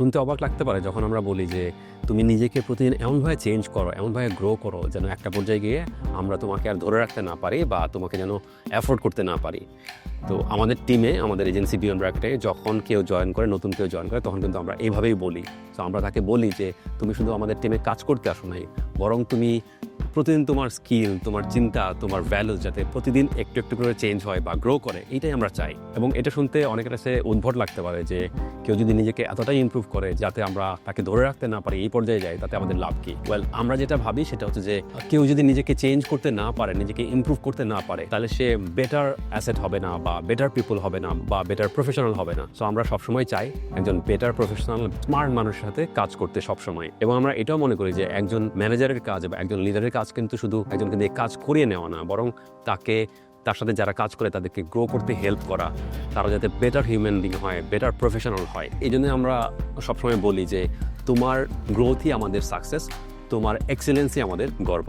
শুনতে অবাক লাগতে পারে যখন আমরা বলি যে, তুমি নিজেকে প্রতিদিন এমনভাবে চেঞ্জ করো, এমনভাবে গ্রো করো, যেন একটা পর্যায়ে গিয়ে আমরা তোমাকে আর ধরে রাখতে না পারি বা তোমাকে যেন অ্যাফোর্ড করতে না পারি। তো আমাদের টিমে আমাদের এজেন্সি বিয়ন ব্র্যাকটে যখন কেউ জয়েন করে, নতুন কেউ জয়েন করে, তখন কিন্তু আমরা এইভাবেই বলি। তো আমরা তাকে বলি যে, তুমি শুধু আমাদের টিমে কাজ করতে আসো নাই, বরং তুমি প্রতিদিন তোমার স্কিল তোমার চিন্তা, তোমার ভ্যালু যাতে প্রতিদিন একটু একটু করে চেঞ্জ হয় বা গ্রো করে, এইটাই আমরা চাই। এবং এটা শুনতে অনেকের কাছে উদ্ভট লাগতে পারে যে কেউ যদি নিজেকে এতটাই ইমপ্রুভ করে যাতে আমরা তাকে ধরে রাখতে না পারি, এই পর্যায়ে যাই তাতে আমাদের লাভ কি? ওয়েল আমরা যেটা ভাবি সেটা হচ্ছে যে কেউ যদি নিজেকে চেঞ্জ করতে না পারে, নিজেকে ইমপ্রুভ করতে না পারে, তাহলে সে বেটার অ্যাসেট হবে না বা বেটার পিপল হবে না বা বেটার প্রফেশনাল হবে না। সো আমরা সবসময় চাই একজন বেটার প্রফেশনাল স্মার্ট মানুষের সাথে কাজ করতে সবসময়। এবং আমরা এটাও মনে করি যে একজন ম্যানেজারের কাজ বা একজন লিডারের কাজ কিন্তু শুধু একজনকে দিয়ে কাজ করিয়ে নেওয়া না, বরং তাকে, তার সাথে যারা কাজ করে তাদেরকে গ্রো করতে হেল্প করা, তারা যাতে বেটার হিউম্যান বিং হয় বেটার প্রফেশনাল হয়। এই জন্য আমরা সবসময় বলি যে, তোমার গ্রোথই আমাদের সাকসেস তোমার এক্সেলেন্সই আমাদের গর্ব।